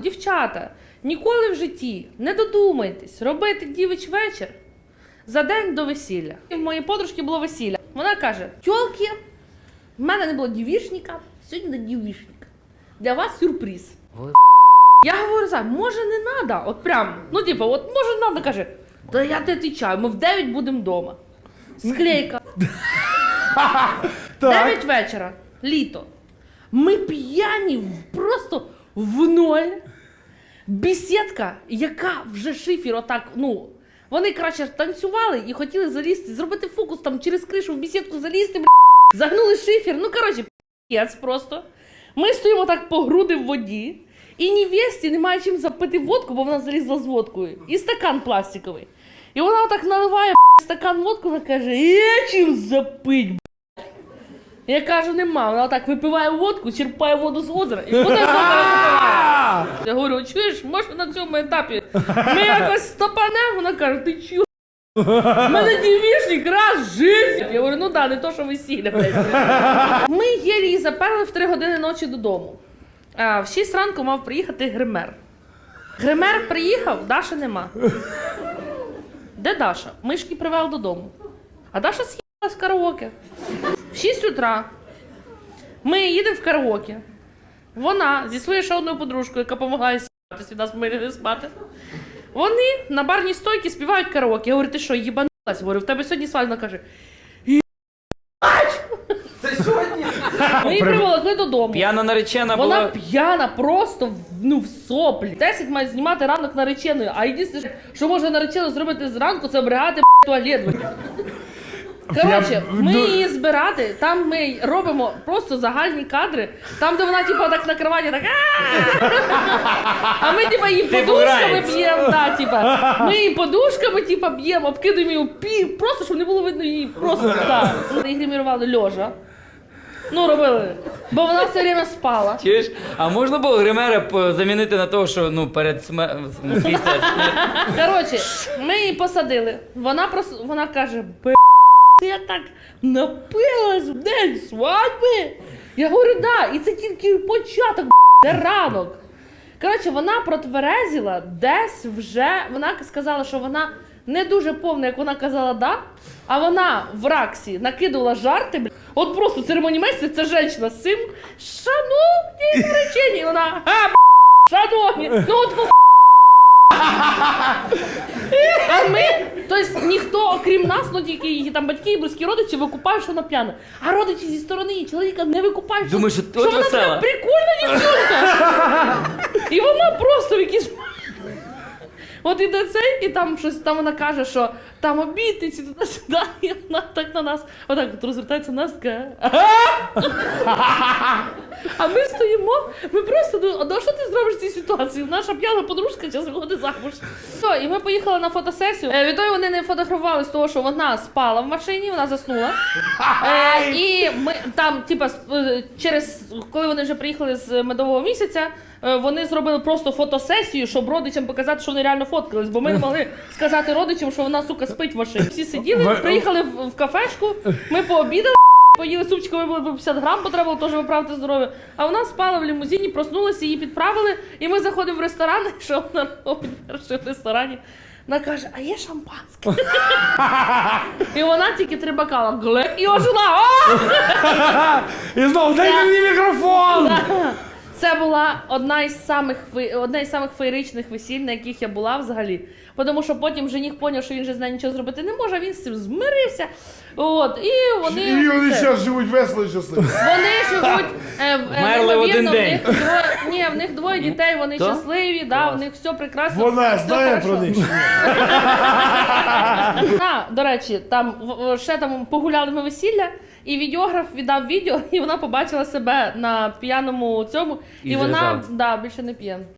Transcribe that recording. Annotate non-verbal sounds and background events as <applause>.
Дівчата, ніколи в житті не додумайтесь робити дівич вечір за день до весілля. І в моєї подружки було весілля. Вона каже: Тьолки, в мене не було дівішника, сьогодні до дівішника. Для вас сюрприз. Ой, Я говорю, за, може не надо, от прям, ну типу, от може не надо, каже, та я тебе відвічаю, ми в 9 будемо вдома. Склейка. <laughs> Так. 9 вечора, літо. Ми п'яні просто в ноль. Бесідка, яка вже шифер, отак, ну. Вони краще танцювали і хотіли залізти, зробити фокус там через кришу в бесідку залізти, бля, загнули шифер. Ну, коротше, п'єц просто. Ми стоїмо так по груди в воді, і невесті немає чим запити водку, бо вона залізла з водкою. І стакан пластиковий. І вона отак наливає б**, стакан водку, вона каже, є чим запить, б**». Я кажу, нема. Вона так випиває водку, черпає воду з озера і <laughs> озера запиває. Я говорю, чуєш, може на цьому етапі ми якось стопанемо? Вона каже, ти чу? <laughs> У мене дівішник раз в житті. Я говорю, ну да, не то, що весілля. блядь. <laughs> Ми її заперли в 3 години ночі додому. А в 6 ранку мав приїхати гример. Гример приїхав, Даші нема. Де Даша? Мишки привели додому. А Даша с'їхала з караоке. В 6 утра ми їдемо в караоке. Вона зі своєю ще одною подружкою, яка допомагає сідатися, нас ми не спати. Вони на барній стойці співають караоке. Я говорю, ти що, їбанулась? Говорю, в тебе сьогодні свадьба каже. Це сьогодні? Ми її приволокли додому. П'яна наречена Вона була. п'яна, просто в- ну, в соплі. Тесік має знімати ранок нареченою, а єдине, що може наречено зробити зранку, це бригати б**, туалет. Коротше, Я- ми ну- її збирати, там ми робимо просто загальні кадри, там, де вона, типа, так на кроваті так. «А-а-а!» Ми, типа, її Типу, подушками грається. б'ємо, да, типа. Ми її подушками, типа, б'ємо, обкидуємо її в пі, просто щоб не було видно її. Просто так. Ми її гримірували льожа. Ну, робили. Бо вона все время спала. Чуєш? А можна було гримера п- замінити на того, що ну перед смер... ну, Коротше, ми її посадили. Вона просто вона каже: Б я так напилась в день свадьби. Я говорю, да, і це тільки початок, це ранок. Коротше, вона протверезіла десь вже. Вона сказала, що вона не дуже повна, як вона казала, да. А вона в раксі накидувала жарти. бля. От просто церемонімейстер, це жінка з цим. Шановні наречені. І Вона, а, б**, шановні. Ну от ви <laughs> ми, тобто ніхто, окрім нас, ну тільки її там батьки і близькі родичі викупають, що вона п'яна. А родичі зі сторони її чоловіка не викупають. що- Думаєш, що що от вона така весела. прикольна От іде цей, і там щось там вона каже, що там обітниці туди-сюди, і вона так на нас, отак от розвертається нас. «Ага». А ми стоїмо, ми просто ну, а що ти зробиш цій ситуації? Наша п'яна подружка зараз виходить замуж. Все, і ми поїхали на фотосесію. Е, відтоді вони не фотографували з того, що вона спала в машині, вона заснула. Е, і ми там, типа, е, через коли вони вже приїхали з медового місяця, вони зробили просто фотосесію, щоб родичам показати, що вони реально фоткались, бо ми не <laughs> могли сказати родичам, що вона сука спить в машині. Всі сиділи, приїхали в, в кафешку, ми пообідали. Поїли супчика, вибили по 50 грам, було теж виправити здоров'я. А вона спала в лімузині, проснулася, її підправили, і ми заходимо в ресторан, і <laughs> що вона робить перше в ресторані. Вона каже, а є шампанське? <laughs> і вона тільки три бокала глек і ожила. І знову дайте мені мікрофон! Це була одна із самих одна із самих феєричних весіль, на яких я була взагалі. Тому що потім жених поняв, що він же з нею нічого зробити не може, він з цим змирився. От, і вони, І вони це, зараз живуть весело і щасливо. вони живуть е, в- е, в один в них двоє, ні, в них двоє дітей, вони Так? щасливі, да, в них все прекрасно. Вона все знає хорошо. про них. <laughs> А, до речі, там ще там погуляли ми весілля, і відеограф віддав відео, <laughs> і вона побачила себе на п'яному цьому, і, І вона да, більше не п'є.